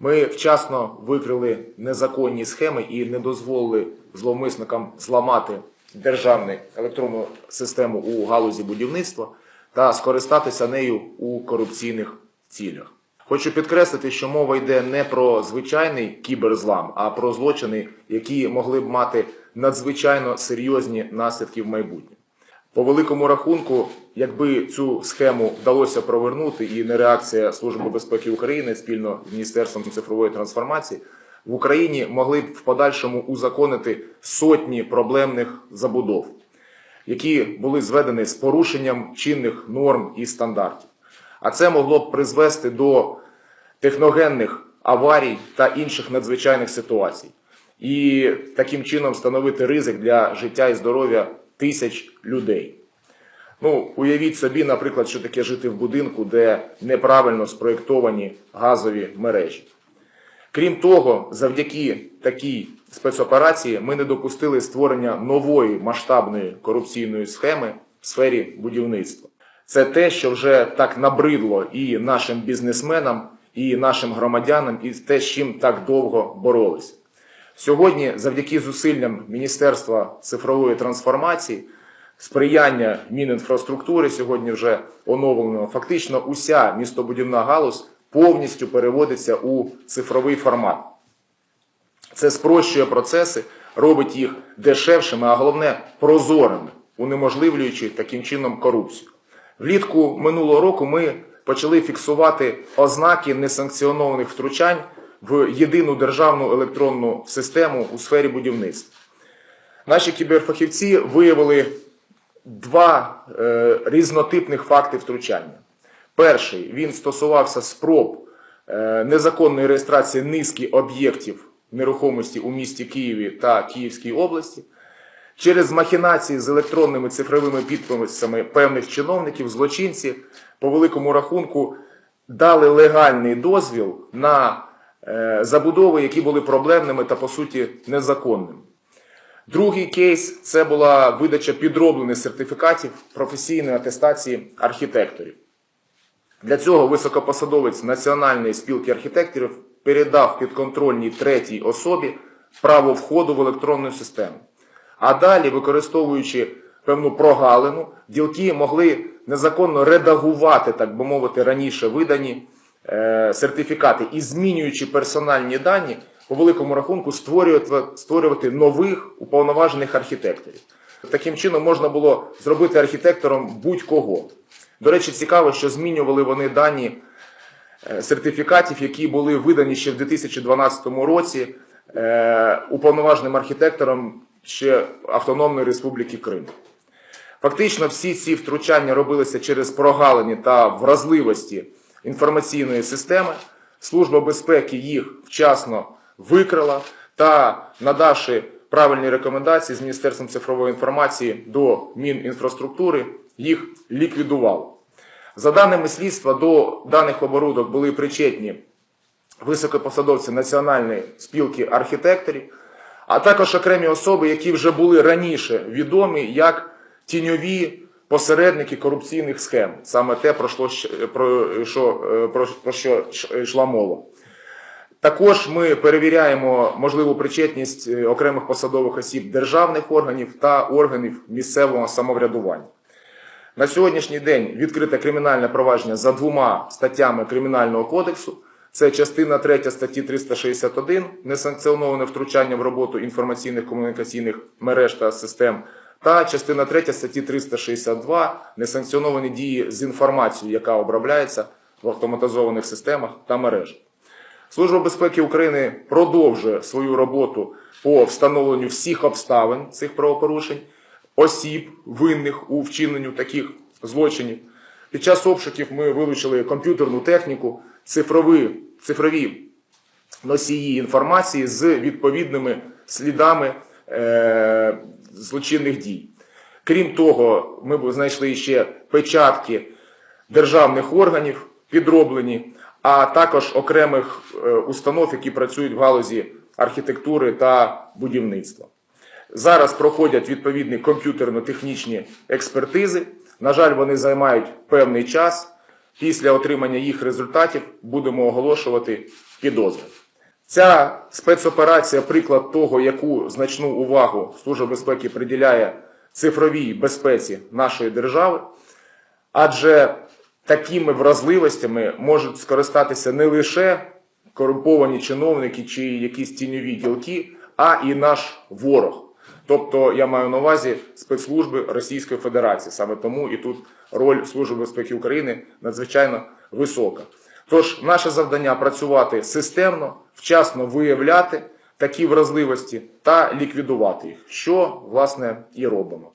Ми вчасно викрили незаконні схеми і не дозволили зловмисникам зламати державну електронну систему у галузі будівництва та скористатися нею у корупційних цілях. Хочу підкреслити, що мова йде не про звичайний кіберзлам, а про злочини, які могли б мати надзвичайно серйозні наслідки в майбутньому. По великому рахунку, якби цю схему вдалося провернути, і не реакція Служби безпеки України спільно з Міністерством цифрової трансформації, в Україні могли б в подальшому узаконити сотні проблемних забудов, які були зведені з порушенням чинних норм і стандартів. А це могло б призвести до техногенних аварій та інших надзвичайних ситуацій, і таким чином становити ризик для життя і здоров'я тисяч людей. Ну, уявіть собі, наприклад, що таке жити в будинку, де неправильно спроєктовані газові мережі. Крім того, завдяки такій спецоперації ми не допустили створення нової масштабної корупційної схеми в сфері будівництва. Це те, що вже так набридло і нашим бізнесменам, і нашим громадянам, і те, з чим так довго боролися. Сьогодні, завдяки зусиллям Міністерства цифрової трансформації, сприяння Мінінфраструктури сьогодні вже оновлено, фактично уся містобудівна галузь повністю переводиться у цифровий формат. Це спрощує процеси, робить їх дешевшими, а головне прозорими, унеможливлюючи таким чином корупцію. Влітку минулого року ми почали фіксувати ознаки несанкціонованих втручань в єдину державну електронну систему у сфері будівництва. Наші кіберфахівці виявили два е, різнотипних факти втручання. Перший він стосувався спроб е, незаконної реєстрації низки об'єктів нерухомості у місті Києві та Київській області. Через махінації з електронними цифровими підписами певних чиновників, злочинці по великому рахунку дали легальний дозвіл на забудови, які були проблемними та по суті незаконними. Другий кейс це була видача підроблених сертифікатів професійної атестації архітекторів. Для цього високопосадовець Національної спілки архітекторів передав підконтрольній третій особі право входу в електронну систему. А далі, використовуючи певну прогалину, ділки могли незаконно редагувати, так би мовити, раніше видані е, сертифікати і змінюючи персональні дані, по великому рахунку створювати, створювати нових уповноважених архітекторів. Таким чином можна було зробити архітектором будь-кого. До речі, цікаво, що змінювали вони дані е, сертифікатів, які були видані ще в 2012 році е, уповноваженим архітектором ще Автономної Республіки Крим. Фактично, всі ці втручання робилися через прогалини та вразливості інформаційної системи. Служба безпеки їх вчасно викрила та, надавши правильні рекомендації з Міністерством цифрової інформації до Мінінфраструктури, їх ліквідувала. За даними слідства, до даних оборудок були причетні високопосадовці Національної спілки архітекторів, а також окремі особи, які вже були раніше відомі як тіньові посередники корупційних схем. Саме те, про що, що, про, про що йшла мова. Також ми перевіряємо можливу причетність е, окремих посадових осіб державних органів та органів місцевого самоврядування. На сьогоднішній день відкрите кримінальне провадження за двома статтями Кримінального кодексу. Це частина 3 статті 361 несанкціоноване втручання в роботу інформаційних комунікаційних мереж та систем, та частина 3 статті 362 несанкціоновані дії з інформацією, яка обробляється в автоматизованих системах та мережах. Служба безпеки України продовжує свою роботу по встановленню всіх обставин цих правопорушень, осіб, винних у вчиненню таких злочинів. Під час обшуків ми вилучили комп'ютерну техніку, цифрові, цифрові носії інформації з відповідними слідами е, злочинних дій. Крім того, ми знайшли ще печатки державних органів, підроблені, а також окремих е, установ, які працюють в галузі архітектури та будівництва. Зараз проходять відповідні комп'ютерно-технічні експертизи. На жаль, вони займають певний час. після отримання їх результатів будемо оголошувати підозри. Ця спецоперація приклад того, яку значну увагу Служба безпеки приділяє цифровій безпеці нашої держави, адже такими вразливостями можуть скористатися не лише корумповані чиновники чи якісь тіньові ділки, а і наш ворог. Тобто я маю на увазі спецслужби Російської Федерації. Саме тому і тут роль Служби безпеки України надзвичайно висока. Тож наше завдання працювати системно, вчасно виявляти такі вразливості та ліквідувати їх, що власне і робимо.